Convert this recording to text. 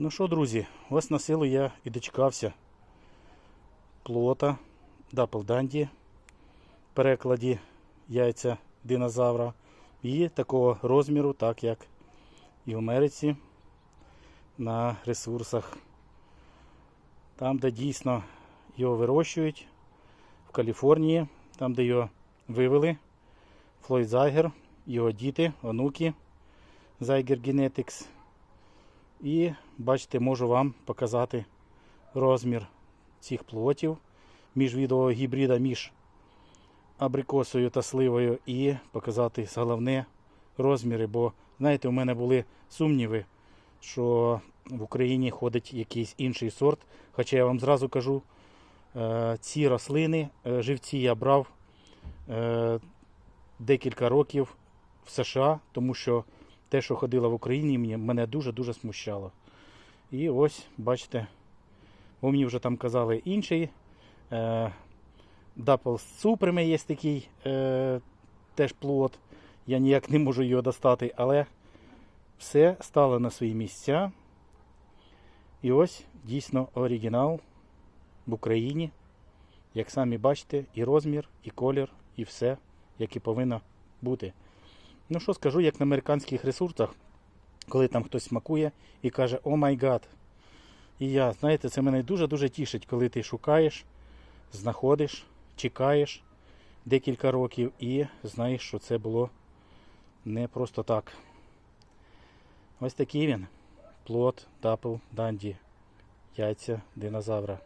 Ну що, друзі, ось на силу я і дочекався плота Даплданді перекладі яйця динозавра. І такого розміру, так як і в Америці на ресурсах. Там, де дійсно його вирощують, в Каліфорнії, там, де його вивели, Флойд Зайгер, його діти, онуки, Зайгер Genetics. І бачите, можу вам показати розмір цих плотів між відео гібрида між абрикосою та сливою і показати головне розміри. Бо, знаєте, у мене були сумніви, що в Україні ходить якийсь інший сорт. Хоча я вам зразу кажу, е, ці рослини, е, живці я брав е, декілька років в США, тому що те, що ходило в Україні, мене дуже-дуже смущало. І ось, бачите, бо мені вже там казали інший. Дапл з цупрами є такий е, теж плод. Я ніяк не можу його достати, але все стало на свої місця. І ось дійсно оригінал в Україні. Як самі бачите, і розмір, і колір, і все, як і повинно бути. Ну що скажу, як на американських ресурсах, коли там хтось смакує і каже О май гад. І я, знаєте, це мене дуже-дуже тішить, коли ти шукаєш, знаходиш, чекаєш декілька років і знаєш, що це було не просто так. Ось такий він. Плод, дапл, данді, яйця динозавра.